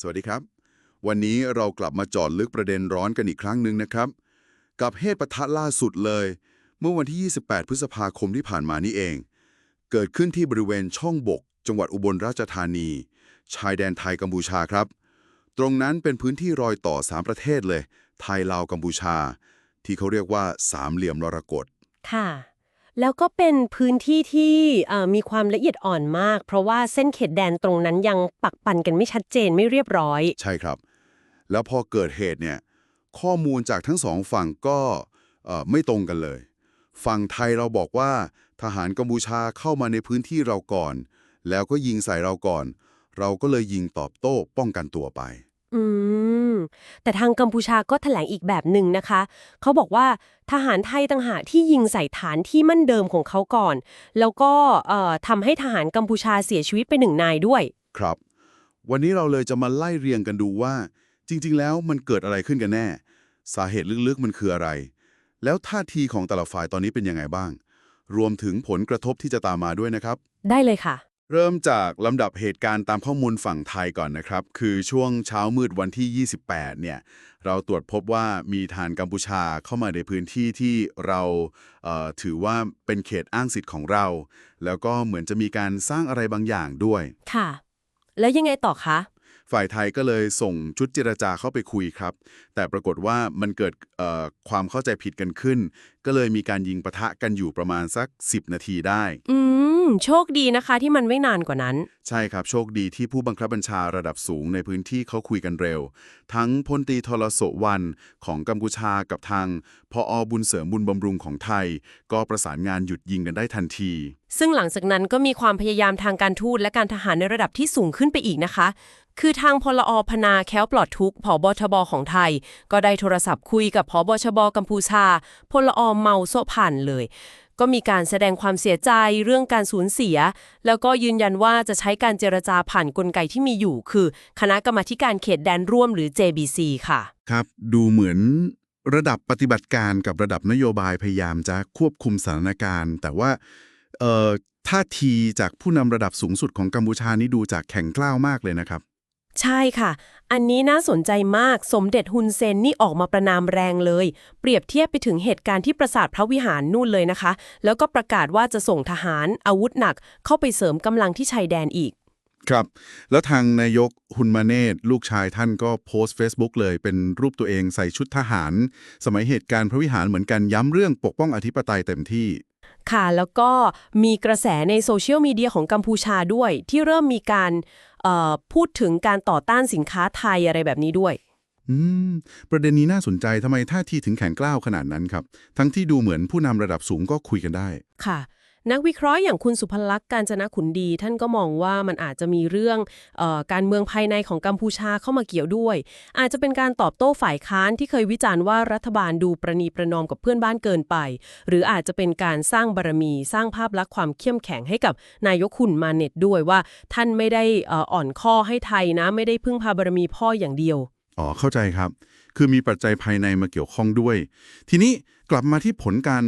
สวัสดีครับ วันนี้เรากลับมาจอดลึกประเด็นร้อนกันอีกครั้งหนึ่งนะครับ กับเหตุปะทะล่าสุดเลย เมื่อวันที่ 28 พฤษภาคมที่ผ่านมานี่เอง เกิดขึ้นที่บริเวณช่องบก จังหวัดอุบลราชธานี ชายแดนไทยกัมพูชาครับ ตรงนั้นเป็นพื้นที่รอยต่อ 3 ประเทศเลย ไทยลาวกัมพูชา ที่เขาเรียกว่าสามเหลี่ยมมรกตค่ะ แล้วก็เป็นพื้นที่ที่เอ่อมีความละเอียดอ่อนมาก เพราะว่าเส้นเขตแดนตรงนั้นยังปักปันกันไม่ชัดเจนไม่เรียบร้อย ใช่ครับ แล้วพอเกิดเหตุเนี่ยข้อมูลจากทั้งสองฝั่งก็เอ่อไม่ตรงกันเลย ฝั่งไทยเราบอกว่า ทหารกัมพูชาเข้ามาในพื้นที่เราก่อน แล้วก็ยิงใส่เราก่อน เราก็เลยยิงตอบโต้ป้องกันตัวไป อืม แต่ทางกัมพูชาก็แถลงอีกแบบหนึ่งนะคะ เขาบอกว่าทหารไทยต่างหากที่ยิงใส่ฐานที่มั่นเดิมของเขาก่อน แล้วก็เอ่อทำให้ทหารกัมพูชาเสียชีวิตไปหนึ่งนายด้วย ครับ วันนี้เราเลยจะมาไล่เรียงกันดูว่า จริง ๆ แล้วมันเกิดอะไรขึ้นกันแน่ สาเหตุลึกๆมันคืออะไร แล้วท่าทีของแต่ละฝ่ายตอนนี้เป็นยังไงบ้าง รวมถึงผลกระทบที่จะตามมาด้วยนะครับ ได้เลยค่ะ เริ่มจากลำดับเหตุการณ์ตามข้อมูลฝั่งไทยก่อนนะครับ คือช่วงเช้ามืดวันที่ 28 เนี่ย เราตรวจพบว่ามีทหานกัมพูชาเข้ามาในพื้นที่ที่เราเถือว่าเป็นเขตอ้างสิทธิ์ของเรา แล้วก็เหมือนจะมีการสร้างอะไรบางอย่างด้วย ค่ะ แล้วยังไงต่อคะ ฝ่ายไทยก็เลยส่งชุดเจรจาเข้าไปคุยครับ แต่ปรากฏว่ามันเกิดเอ่อความเข้าใจผิดกันขึ้น ก็เลยมีการยิงปะทะกันอยู่ประมาณสัก 10 นาทีได้ อืม โชคดีนะคะที่มันไม่นานกว่านั้น ใช่ครับ โชคดีที่ผู้บังคับบัญชาระดับสูงในพื้นที่เขาคุยกันเร็ว ทั้งพลตรีทรโสวันของกัมพูชากับทางพออบุญเสริมบุญบำรุงของไทย ก็ประสานงานหยุดยิงกันได้ทันทีซึ่งหลังจากนั้นก็มีความพยายามทางการทูตและการทหารในระดับที่สูงขึ้นไปอีกนะคะ คือทางพลอพนาแค้วปลอดทุกข์ผบทบของไทย ก็ได้โทรศัพท์คุยกับผบชบกัมพูชา พลอเมาโซะผ่านเลย ก็มีการแสดงความเสียใจเรื่องการสูญเสีย แล้วก็ยืนยันว่าจะใช้การเจรจาผ่านกลไกที่มีอยู่ คือคณะกรรมาการเขตแดนร่วมหรือ JBC ค่ะ ครับ ดูเหมือนระดับปฏิบัติการกับระดับนโยบายพยายามจะควบคุมสถานการณ์ แต่ว่า ท่าทีจากผู้นำระดับสูงสุดของกัมพูชานี่ดูจากแข็งกล้าวมากเลยนะครับ ใช่ค่ะ อันนี้น่าสนใจมากสมเด็จฮุนเซนนี่ออกมาประนามแรงเลย เปรียบเทียบไปถึงเหตุการณ์ที่ปราสาทพระวิหารนู่นเลยนะคะ แล้วก็ประกาศว่าจะส่งทหารอาวุธหนักเข้าไปเสริมกำลังที่ชายแดนอีกครับ แล้วทางนายกฮุนมาเนตลูกชายท่านก็โพสต์ Facebook เลยเป็นรูปตัวเองใส่ชุดทหาร สมัยเหตุการณ์พระวิหารเหมือนกันย้ำเรื่องปกป้องอธิปไตยเต็มที่ ค่ะ แล้วก็มีกระแสในโซเชียลมีเดียของกัมพูชาด้วย ที่เริ่มมีการเอ่อพูดถึงการต่อต้านสินค้าไทยอะไรแบบนี้ด้วย อืม ประเด็นนี้น่าสนใจทำไมท่าทีถึงแข็งกล้าวขนาดนั้นครับ ทั้งที่ดูเหมือนผู้นำระดับสูงก็คุยกันได้ ค่ะ นักวิเคราะห์อย่างคุณสุพลักษณ์การจนะขุนดี ท่านก็มองว่ามันอาจจะมีเรื่องออการเมืองภายในของกัมพูชาเข้ามาเกี่ยวด้วย อาจจะเป็นการตอบโต้ฝ่ายค้านที่เคยวิจารณ์ว่ารัฐบาลดูประนีประนอมกับเพื่อนบ้านเกินไป หรืออาจจะเป็นการสร้างบารมี สร้างภาพลักษณ์ความเข้มแข็งให้กับนายกขุนมาเน็ตด้วยว่า ท่านไม่ได้อ่อนข้อให้ไทยนะไม่ได้พึ่งพาบารมีพ่ออย่างเดียวอ๋อเข้าใจครับ คือมีปัจจัยภายในมาเกี่ยวข้องด้วย ทีนี้กลับมาที่ผลการ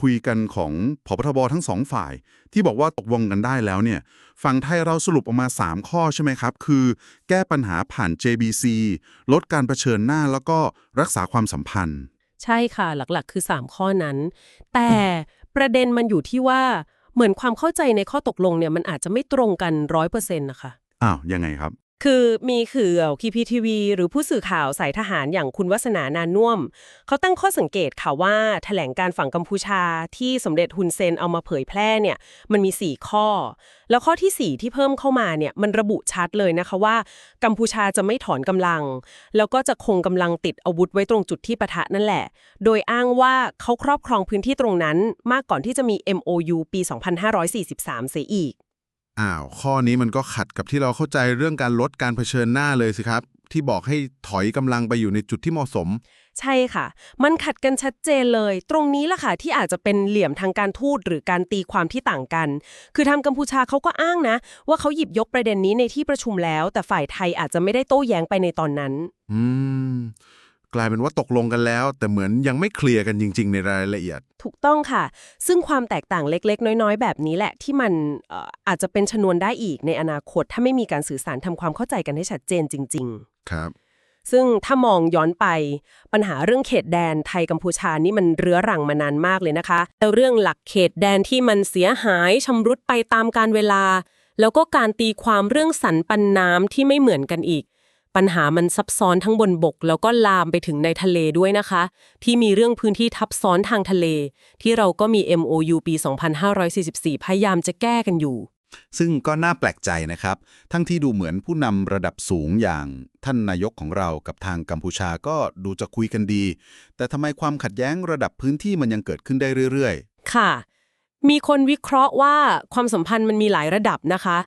คุยกันของพบทบทั้งสองฝ่าย ที่บอกว่าตกลงกันได้แล้วเนี่ยฝั่งไทยเราสรุปออกมา 3 ข้อใช่ไหมครับ คือ แก้ปัญหาผ่าน JBC ลดการเผชิญหน้าแล้วก็รักษาความสัมพันธ์ ใช่ค่ะหลักๆ คือ 3 ข้อนั้น แต่ประเด็นมันอยู่ที่ว่าเหมือนความเข้าใจในข้อตกลงเนี่ยมันอาจจะไม่ตรงกันร้อยเปอร์เซ็นต์นะคะอ้าวยังไงครับ คือมีคือคีพีทีวีหรือผู้สื่อข่าวสายทหารอย่างคุณวัฒนานานุ่วม เขาตั้งข้อสังเกตค่ะว่าแถลงการฝั่งกัมพูชาที่สมเด็จฮุนเซนเอามาเผยแพร่เนี่ยมันมี 4 ข้อ แล้วข้อทีสี่4 ที่เพิ่มเข้ามาเนี่ยมันระบุชัดเลยนะคะว่า กัมพูชาจะไม่ถอนกำลัง แล้วก็จะคงกำลังติดอาวุธไว้ตรงจุดที่ปะทะนั่นแหละ โดยอ้างว่าเขาครอบครองพื้นที่ตรงนั้นมากก่อนที่จะมี MOU ปี 2543 เสียอีก อ้าว ข้อนี้มันก็ขัดกับที่เราเข้าใจเรื่องการลดการเผชิญหน้าเลยสิครับ ที่บอกให้ถอยกำลังไปอยู่ในจุดที่เหมาะสม ใช่ค่ะ มันขัดกันชัดเจนเลย ตรงนี้ล่ะค่ะที่อาจจะเป็นเหลี่ยมทางการทูตหรือการตีความที่ต่างกัน คือทางกัมพูชาเขาก็อ้างนะ ว่าเขาหยิบยกประเด็นนี้ในที่ประชุมแล้ว แต่ฝ่ายไทยอาจจะไม่ได้โต้แย้งไปในตอนนั้น อืม กลายเป็นว่าตกลงกันแล้ว แต่เหมือนยังไม่เคลียร์กันจริง ๆ ในรายละเอียด ถูกต้องค่ะ ซึ่งความแตกต่างเล็ก ๆ น้อย ๆ แบบนี้แหละที่มันเอ่ออาจจะเป็นชนวนได้อีกในอนาคต ถ้าไม่มีการสื่อสารทำความเข้าใจกันให้ชัดเจนจริง ๆ ครับ ซึ่งถ้ามองย้อนไปปัญหาเรื่องเขตแดนไทยกัมพูชานี่มันเรื้อรังมานานมากเลยนะคะแต่เรื่องหลักเขตแดนที่มันเสียหายชำรุดไปตามการเวลา แล้วก็การตีความเรื่องสันปันน้ำที่ไม่เหมือนกันอีก ปัญหามันซับซ้อนทั้งบนบก แล้วก็ลามไปถึงในทะเลด้วยนะคะ ที่มีเรื่องพื้นที่ทับซ้อนทางทะเล ที่เราก็มี MOU ปี 2544 พยายามจะแก้กันอยู่ ซึ่งก็น่าแปลกใจนะครับ ทั้งที่ดูเหมือนผู้นำระดับสูงอย่างท่านนายกของเรากับทางกัมพูชาก็ดูจะคุยกันดี แต่ทำไมความขัดแย้งระดับพื้นที่มันยังเกิดขึ้นได้เรื่อยค่ะ มีคนวิเคราะห์ว่าความสัมพันธ์มันมีหลายระดับนะคะ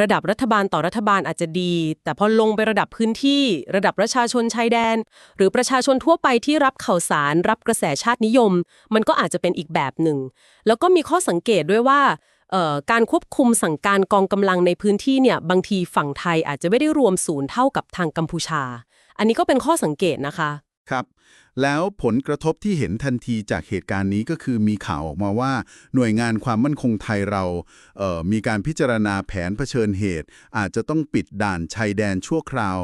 ระดับรัฐบาลต่อรัฐบาลอาจจะดี แต่พอลงไประดับพื้นที่ ระดับประชาชนชายแดน หรือประชาชนทั่วไปที่รับข่าวสาร รับกระแสชาตินิยม มันก็อาจจะเป็นอีกแบบหนึ่ง แล้วก็มีข้อสังเกตด้วยว่าการควบคุมสั่งการกองกำลังในพื้นที่เนี่ยบางทีฝั่งไทยอาจจะไม่ได้รวมศูนย์เท่ากับทางกัมพูชา อันนี้ก็เป็นข้อสังเกตนะคะ ครับ แล้วผลกระทบที่เห็นทันทีจากเหตุการณ์นี้ก็คือมีข่าวออกมาว่าหน่วยงานความมั่นคงไทยเราเอ่อมีการพิจารณาแผนเผชิญเหตุ อาจจะต้องปิดด่านชายแดนชั่วคราว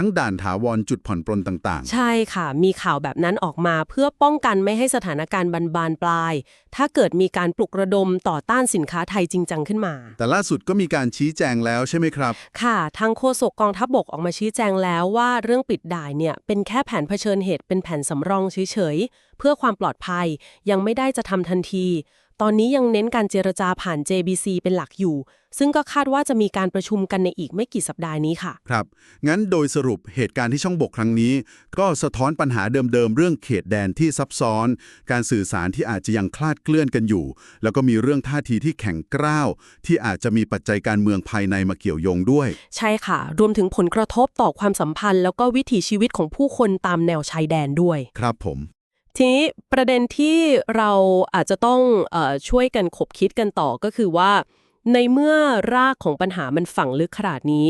ทั้งด่านถาวรจุดผ่อนปลนต่างใช่ค่ะ มีข่าวแบบนั้นออกมาเพื่อป้องกันไม่ให้สถานการณ์บานบานปลาย ถ้าเกิดมีการปลุกระดมต่อต้านสินค้าไทยจริงจังขึ้นมาๆแต่ล่าสุดก็มีการชี้แจงแล้วใช่ไหมครับ ค่ะทางโฆษกกองทัพบกออกมาชี้แจงแล้วว่าเรื่องปิดด่านเนี่ยเป็นแค่แผนเผชิญเหตุเป็นแผนสำรองเฉยๆ เพื่อความปลอดภัยยังไม่ได้จะทำทันที ตอนนี้ยังเน้นการเจรจาผ่าน JBC เป็นหลักอยู่ ซึ่งก็คาดว่าจะมีการประชุมกันในอีกไม่กี่สัปดาห์นี้ค่ะ ครับ งั้นโดยสรุปเหตุการณ์ที่ช่องบกครั้งนี้ ก็สะท้อนปัญหาเดิมๆ เรื่องเขตแดนที่ซับซ้อน การสื่อสารที่อาจจะยังคลาดเคลื่อนกันอยู่ แล้วก็มีเรื่องท่าทีที่แข็งกร้าว ที่อาจจะมีปัจจัยการเมืองภายในมาเกี่ยวโยงด้วย ใช่ค่ะ รวมถึงผลกระทบต่อความสัมพันธ์ แล้วก็วิถีชีวิตของผู้คนตามแนวชายแดนด้วย ครับผม ทีนี้ประเด็นที่เราอาจจะต้องอช่วยกันขบคิดกันต่อก็คือว่า ในเมื่อรากของปัญหามันฝังลึกขนาดนี้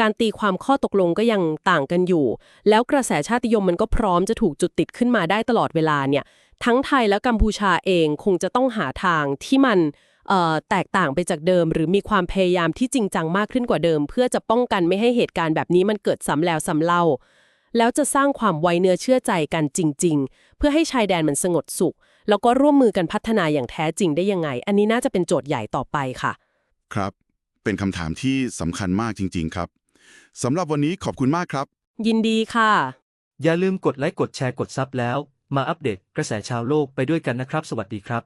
การตีความข้อตกลงก็ยังต่างกันอยู่ แล้วกระแสชาติยมมันก็พร้อมจะถูกจุดติดขึ้นมาได้ตลอดเวลาเนี่ยทั้งไทยและกัมพูชาเองคงจะต้องหาทางที่มันแตกต่างไปจากเดิม หรือมีความพยายามที่จริงจังมากขึ้นกว่าเดิม เพื่อจะป้องกันไม่ให้เหตุการณ์แบบนี้มันเกิดซ้ำแล้วซ้ำเล่า แล้วจะสร้างความไว้เนื้อเชื่อใจกันจริง ๆ เพื่อให้ชายแดนมันสงบสุข แล้วก็ร่วมมือกันพัฒนาอย่างแท้จริงได้ยังไง อันนี้น่าจะเป็นโจทย์ใหญ่ต่อไปค่ะ ครับ เป็นคำถามที่สำคัญมากจริง ๆ ครับสำหรับวันนี้ขอบคุณมากครับ ยินดีค่ะ อย่าลืมกดไลค์กดแชร์กดซับแล้ว มาอัปเดตกระแสชาวโลกไปด้วยกันนะครับ สวัสดีครับ